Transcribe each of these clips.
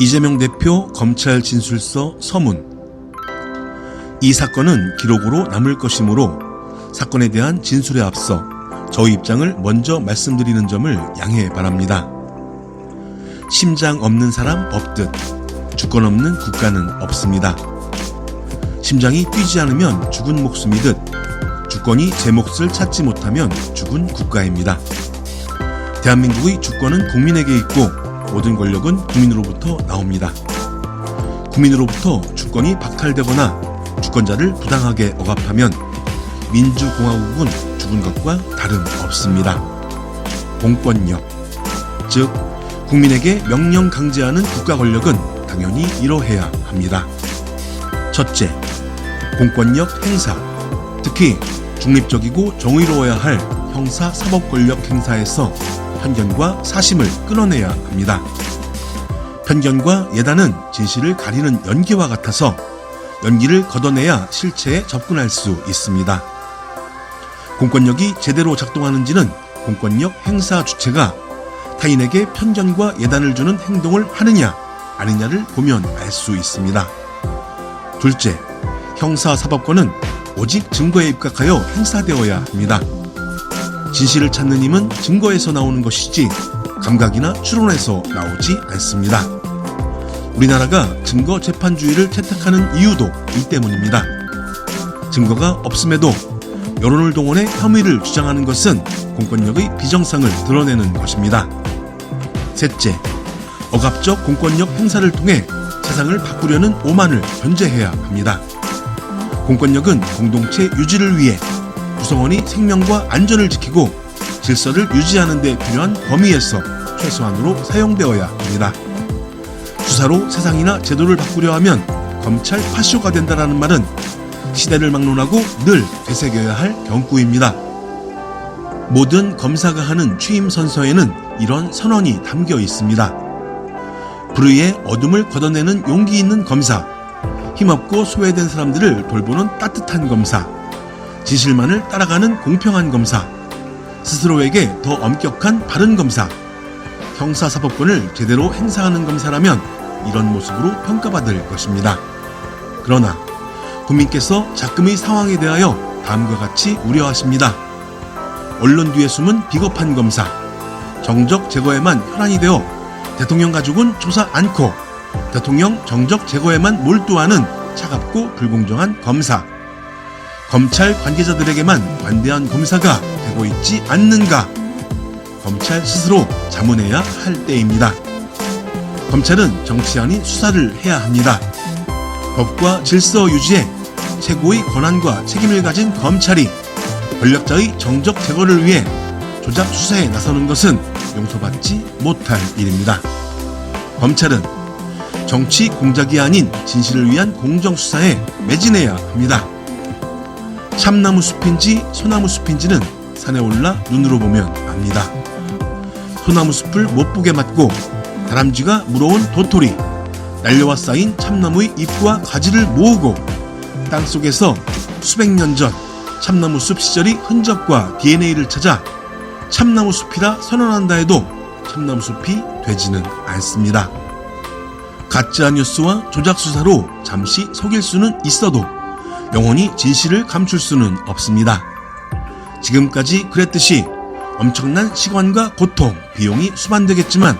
이재명 대표 검찰 진술서 서문. 이 사건은 기록으로 남을 것이므로 사건에 대한 진술에 앞서 저희 입장을 먼저 말씀드리는 점을 양해 바랍니다. 심장 없는 사람 없듯 주권 없는 국가는 없습니다. 심장이 뛰지 않으면 죽은 목숨이듯 주권이 제 몫을 찾지 못하면 죽은 국가입니다. 대한민국의 주권은 국민에게 있고 모든 권력은 국민으로부터 나옵니다. 국민으로부터 주권이 박탈되거나 주권자를 부당하게 억압하면 민주공화국은 죽은 것과 다름없습니다. 공권력, 즉 국민에게 명령 강제하는 국가 권력은 당연히 이러해야 합니다. 첫째, 공권력 행사, 특히 중립적이고 정의로워야 할 형사 사법 권력 행사에서 편견과 사심을 끊어내야 합니다. 편견과 예단은 진실을 가리는 연기와 같아서 연기를 걷어내야 실체에 접근할 수 있습니다. 공권력이 제대로 작동하는지는 공권력 행사 주체가 타인에게 편견과 예단을 주는 행동을 하느냐 아니냐를 보면 알 수 있습니다. 둘째, 형사사법권은 오직 증거에 입각하여 행사되어야 합니다. 진실을 찾는 힘은 증거에서 나오는 것이지 감각이나 추론에서 나오지 않습니다. 우리나라가 증거 재판주의를 채택하는 이유도 이 때문입니다. 증거가 없음에도 여론을 동원해 혐의를 주장하는 것은 공권력의 비정상을 드러내는 것입니다. 셋째, 억압적 공권력 행사를 통해 세상을 바꾸려는 오만을 견제해야 합니다. 공권력은 공동체 유지를 위해 구성원이 생명과 안전을 지키고 질서를 유지하는 데 필요한 범위에서 최소한으로 사용되어야 합니다. 수사로 세상이나 제도를 바꾸려 하면 검찰 파쇼가 된다라는 말은 시대를 막론하고 늘 되새겨야 할 경구입니다. 모든 검사가 하는 취임 선서에는 이런 선언이 담겨 있습니다. 불의의 어둠을 걷어내는 용기 있는 검사, 힘없고 소외된 사람들을 돌보는 따뜻한 검사, 진실만을 따라가는 공평한 검사, 스스로에게 더 엄격한 바른 검사, 형사사법권을 제대로 행사하는 검사라면 이런 모습으로 평가받을 것입니다. 그러나 국민께서 작금의 상황에 대하여 다음과 같이 우려하십니다. 언론 뒤에 숨은 비겁한 검사, 정적 제거에만 혈안이 되어 대통령 가족은 조사 않고 대통령 정적 제거에만 몰두하는 차갑고 불공정한 검사, 검찰 관계자들에게만 관대한 검사가 되고 있지 않는가? 검찰 스스로 자문해야 할 때입니다. 검찰은 정치 아닌 수사를 해야 합니다. 법과 질서 유지에 최고의 권한과 책임을 가진 검찰이 권력자의 정적 제거를 위해 조작 수사에 나서는 것은 용서받지 못할 일입니다. 검찰은 정치 공작이 아닌 진실을 위한 공정 수사에 매진해야 합니다. 참나무 숲인지 소나무 숲인지는 산에 올라 눈으로 보면 압니다. 소나무 숲을 못 보게 맞고 다람쥐가 물어온 도토리, 날려와 쌓인 참나무의 잎과 가지를 모으고 땅 속에서 수백 년 전 참나무 숲 시절의 흔적과 DNA를 찾아 참나무 숲이라 선언한다 해도 참나무 숲이 되지는 않습니다. 가짜 뉴스와 조작 수사로 잠시 속일 수는 있어도 영원히 진실을 감출 수는 없습니다. 지금까지 그랬듯이 엄청난 시간과 고통, 비용이 수반되겠지만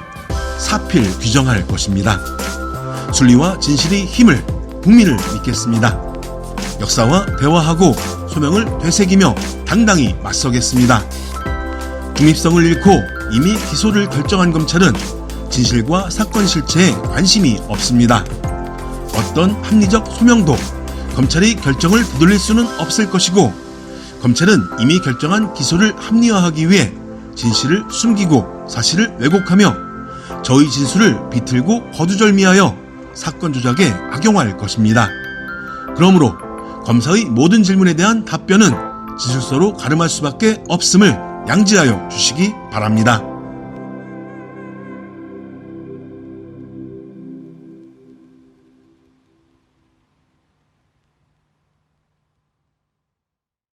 사필 규정할 것입니다. 순리와 진실의 힘을 국민을 믿겠습니다. 역사와 대화하고 소명을 되새기며 당당히 맞서겠습니다. 중립성을 잃고 이미 기소를 결정한 검찰은 진실과 사건 실체에 관심이 없습니다. 어떤 합리적 소명도 검찰이 결정을 되돌릴 수는 없을 것이고 검찰은 이미 결정한 기소를 합리화하기 위해 진실을 숨기고 사실을 왜곡하며 저희 진술을 비틀고 거두절미하여 사건 조작에 악용할 것입니다. 그러므로 검사의 모든 질문에 대한 답변은 진술서로 가름할 수밖에 없음을 양지하여 주시기 바랍니다.